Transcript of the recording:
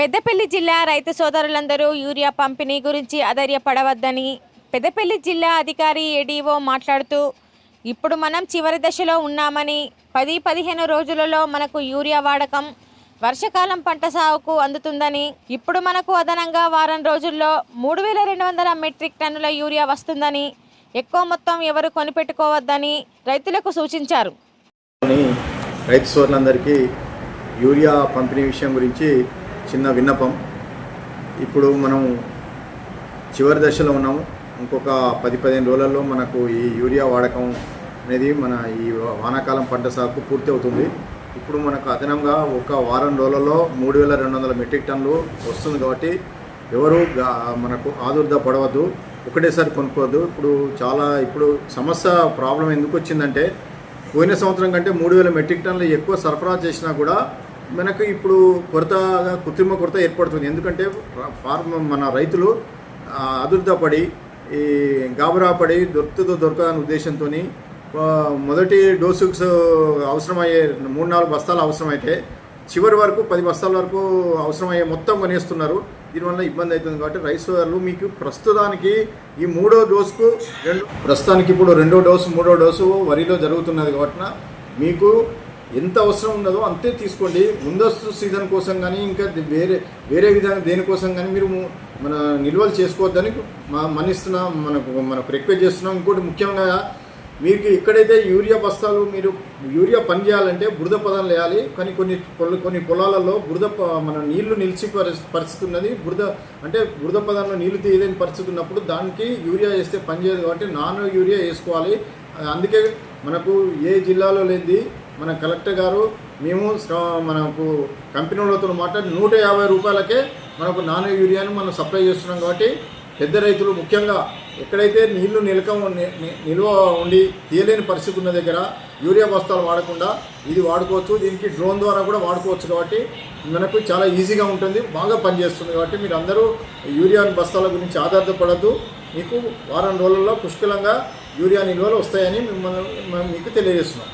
పెద్దపల్లి జిల్లా రైతు సోదరులందరూ యూరియా పంపిణీ గురించి అధైర్యపడవద్దని పెద్దపల్లి జిల్లా అధికారి ఏడీఓ మాట్లాడుతూ ఇప్పుడు మనం చివరి దశలో ఉన్నామని పది పదిహేను రోజులలో మనకు యూరియా వాడకం వర్షాకాలం పంట సాగుకు అందుతుందని ఇప్పుడు మనకు అదనంగా వారం రోజుల్లో మూడు వేల రెండు వందల మెట్రిక్ టన్నుల యూరియా వస్తుందని ఎక్కువ మొత్తం ఎవరు కొనిపెట్టుకోవద్దని రైతులకు సూచించారు. రైతు సోదరులందరికీ యూరియా పంపిణీ విషయం గురించి చిన్న విన్నపం. ఇప్పుడు మనం చివరి దశలో ఉన్నాము. ఇంకొక పది పదిహేను రోజులలో మనకు ఈ యూరియా వాడకం అనేది మన ఈ వానాకాలం పంట సాగుకు పూర్తి అవుతుంది. ఇప్పుడు మనకు అదనంగా ఒక వారం రోజులలో మూడు వేల రెండు వందల మెట్రిక్ టన్నులు వస్తుంది కాబట్టి ఎవరు మనకు ఆదుర్ద పడవద్దు. ఒకటేసారి కొనుక్కోవద్దు. ఇప్పుడు చాలా ఇప్పుడు సమస్య ప్రాబ్లం ఎందుకు వచ్చిందంటే పోయిన సంవత్సరం కంటే మూడు వేల మెట్రిక్ టన్నులు ఎక్కువ సరఫరా చేసినా కూడా మనకు ఇప్పుడు కొరతగా కృత్రిమ కొరత ఏర్పడుతుంది. ఎందుకంటే ఫార్మ్ మన రైతులు అదుర్దపడి ఈ గాబరా పడి దొరుకుతుందో దొరకదనే ఉద్దేశంతో మొదటి డోసుకు అవసరమయ్యే మూడు నాలుగు బస్తాలు అవసరమైతే చివరి వరకు పది బస్తాల వరకు అవసరమయ్యే మొత్తం కొనేస్తున్నారు. దీనివల్ల ఇబ్బంది అవుతుంది కాబట్టి రైస్ సోదరులు మీకు ప్రస్తుతానికి ఈ మూడో డోసుకు రెండు ప్రస్తుతానికి ఇప్పుడు రెండో డోసు మూడో డోసు వరిలో జరుగుతున్నది కాబట్టి మీకు ఎంత అవసరం ఉన్నదో అంతే తీసుకోండి. ముందస్తు సీజన్ కోసం కానీ ఇంకా వేరే వేరే విధంగా దేనికోసం కానీ మీరు మన నిల్వలు చేసుకోవద్దని మా మనిస్తున్నాం మనకు మనకు రిక్వెస్ట్ చేస్తున్నాం. ఇంకోటి ముఖ్యంగా మీకు ఎక్కడైతే యూరియా బస్తాలు మీరు యూరియా పని చేయాలంటే బురద పదం వేయాలి కానీ కొన్ని కొన్ని కొన్ని పొలాలలో బురద మన నీళ్ళు నిలిచి పరిస్థితి ఉన్నది. బురద అంటే బురద పదంలో నీళ్ళు తీయలేని పరిస్థితి ఉన్నప్పుడు దానికి యూరియా వేస్తే పని చేయదు. కాబట్టి నాన్ యూరియా వేసుకోవాలి. అందుకే మనకు ఏ జిల్లాలో లేనిది మన కలెక్టర్ గారు మేము మనకు కంపెనీ వాళ్ళతో మాట్లాడి నూట యాభై రూపాయలకే మనకు నాన్ యూరియాను మనం సప్లై చేస్తున్నాం కాబట్టి పెద్ద రైతులు ముఖ్యంగా ఎక్కడైతే నీళ్ళు నిలక నిల్వ ఉండి తీయలేని పరిస్థితి ఉన్న దగ్గర యూరియా బస్తాలు వాడకుండా ఇది వాడుకోవచ్చు దీనికి డ్రోన్ ద్వారా కూడా వాడుకోవచ్చు కాబట్టి మనకు చాలా ఈజీగా ఉంటుంది బాగా పనిచేస్తుంది కాబట్టి మీరు అందరూ యూరియా బస్తాల గురించి ఆధారపడద్దు. మీకు వారం రోజుల్లో పుష్కలంగా యూరియా నిల్వలు వస్తాయని మిమ్మల్ని మీకు తెలియజేస్తున్నాం.